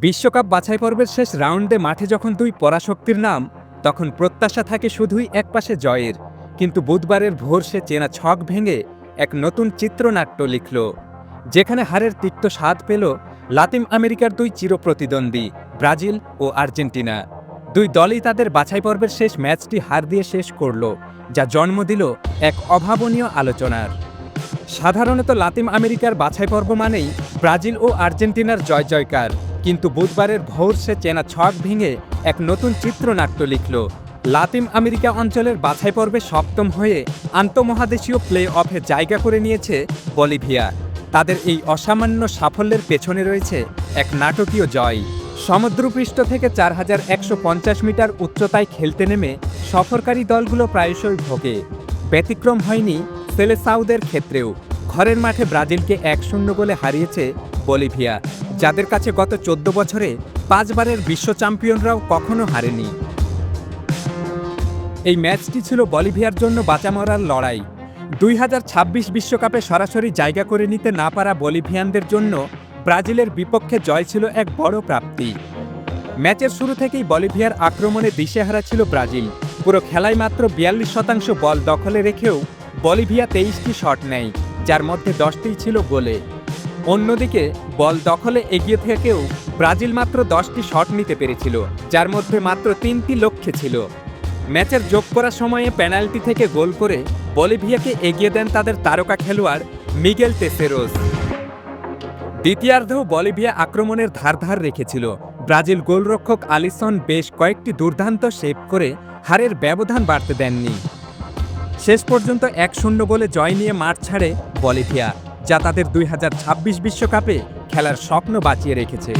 বিশ্বকাপ বাছাই পর্বের শেষ রাউন্ডে মাঠে যখন দুই পরাশক্তির নাম, তখন প্রত্যাশা থাকে শুধুই একপাশে জয়ের। কিন্তু বুধবারের ভোর সে চেনা ছক ভেঙে এক নতুন চিত্রনাট্য লিখল, যেখানে হারের তিক্ত স্বাদ পেল লাতিন আমেরিকার দুই চিরপ্রতিদ্বন্দ্বী, ব্রাজিল ও আর্জেন্টিনা। দুই দলই তাদের বাছাই পর্বের শেষ ম্যাচটি হার দিয়ে শেষ করল, যা জন্ম দিল এক অভাবনীয় আলোচনার। সাধারণত লাতিন আমেরিকার বাছাই পর্ব মানেই ব্রাজিল ও আর্জেন্টিনার জয় জয়কার কিন্তু বুধবারের ভোর সে চেনা ছক ভেঙে এক নতুন চিত্রনাট্য লিখল। লাতিন আমেরিকা অঞ্চলের বাছাই পর্বে সপ্তম হয়ে আন্তঃমহাদেশীয় প্লে অফে জায়গা করে নিয়েছে বলিভিয়া। তাদের এই অসামান্য সাফল্যের পেছনে রয়েছে এক নাটকীয় জয়। সমুদ্রপৃষ্ঠ থেকে চার হাজার একশো পঞ্চাশ মিটার উচ্চতায় খেলতে নেমে সফরকারী দলগুলো প্রায়শই ভোগে। ব্যতিক্রম হয়নি সেলেসাউদের ক্ষেত্রেও। ঘরের মাঠে ব্রাজিলকে এক শূন্য গোলে হারিয়েছে বলিভিয়া। যাদের কাছে গত চোদ্দ বছরে পাঁচবারের বিশ্ব চ্যাম্পিয়নরাও কখনো হারেনি। এই ম্যাচটি ছিল বলিভিয়ার জন্য বাঁচা মরার লড়াই। দুই বিশ্বকাপে সরাসরি জায়গা করে নিতে না পারা বলিভিয়ানদের জন্য ব্রাজিলের বিপক্ষে জয় ছিল এক বড় প্রাপ্তি। ম্যাচের শুরু থেকেই বলিভিয়ার আক্রমণে দিশেহারা ছিল ব্রাজিল। পুরো খেলায় মাত্র বিয়াল্লিশ শতাংশ বল দখলে রেখেও বলিভিয়া তেইশটি শট নেয়, যার মধ্যে দশটিই ছিল গোলে। অন্যদিকে, বল দখলে এগিয়ে থেকেও ব্রাজিল মাত্র দশটি শট নিতে পেরেছিল, যার মধ্যে মাত্র তিনটি লক্ষ্যে ছিল। ম্যাচের যোগ করার সময়ে পেনাল্টি থেকে গোল করে বলিভিয়াকে এগিয়ে দেন তাদের তারকা খেলোয়াড় মিগেল তেসেরোস। দ্বিতীয়ার্ধেও বলিভিয়া আক্রমণের ধার ধার রেখেছিল। ব্রাজিল গোলরক্ষক আলিসন বেশ কয়েকটি দুর্দান্ত সেভ করে হারের ব্যবধান বাড়তে দেননি। শেষ পর্যন্ত এক শূন্য গোলে জয় নিয়ে মাঠ ছাড়ে বলিভিয়া। যা তাদের দুই বিশ্বকাপে খেলার স্বপ্ন বাঁচিয়ে রেখেছে।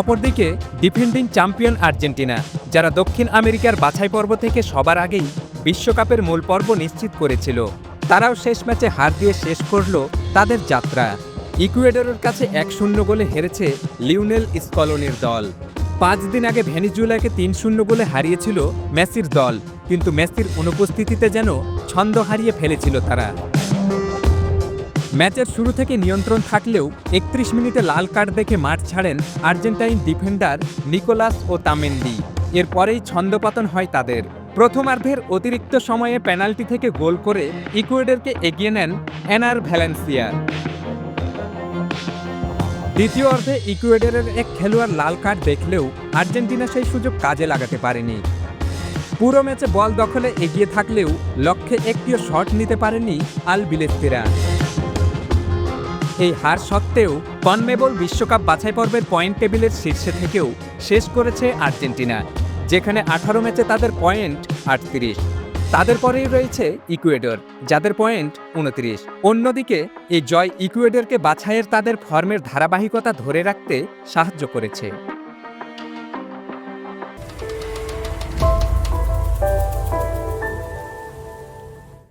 অপরদিকে ডিফেন্ডিং চ্যাম্পিয়ন আর্জেন্টিনা, যারা দক্ষিণ আমেরিকার বাছাই পর্ব থেকে সবার আগেই বিশ্বকাপের মূল পর্ব নিশ্চিত করেছিল। তারাও শেষ ম্যাচে হার দিয়ে শেষ করল তাদের যাত্রা। ইকুয়েডরের কাছে এক শূন্য গোলে হেরেছে লিওনেল স্কলনির দল। পাঁচ দিন আগে ভেনিজুয়েলাকে তিন শূন্য গোলে হারিয়েছিল মেসির দল, কিন্তু মেসির অনুপস্থিতিতে যেন ছন্দ হারিয়ে ফেলেছিল তারা। ম্যাচের শুরু থেকে নিয়ন্ত্রণ থাকলেও একত্রিশ মিনিটে লাল কার্ড দেখে মাঠ ছাড়েন Argentine defender Nicolas Otamendi এরপরেই ছন্দপতন হয় তাদের। প্রথমার্ধের অতিরিক্ত সময়ে পেনাল্টি থেকে গোল করে ইকুয়েডরকে এগিয়ে নেন এনার ভ্যালেন্সিয়া। দ্বিতীয় অর্ধে ইকুয়েডরের এক খেলোয়াড় লাল কার্ড দেখলেও আর্জেন্টিনা সেই সুযোগ কাজে লাগাতে পারেনি। পুরো ম্যাচে বল দখলে এগিয়ে থাকলেও লক্ষ্যে একটিও শট নিতে পারেনি আল বিলেস্তিরা। এই হার সত্ত্বেও কনমেবল বিশ্বকাপ বাছাই পর্বের পয়েন্ট টেবিলের শীর্ষে থেকেও শেষ করেছে আর্জেন্টিনা, যেখানে আঠারো ম্যাচে তাদের পয়েন্ট আটত্রিশ। তাদের পরেই রয়েছে ইকুয়েডর, যাদের পয়েন্ট উনত্রিশ। অন্যদিকে, এই জয় ইকুয়েডরকে বাছাইয়ের তাদের ফর্মের ধারাবাহিকতা ধরে রাখতে সাহায্য করেছে।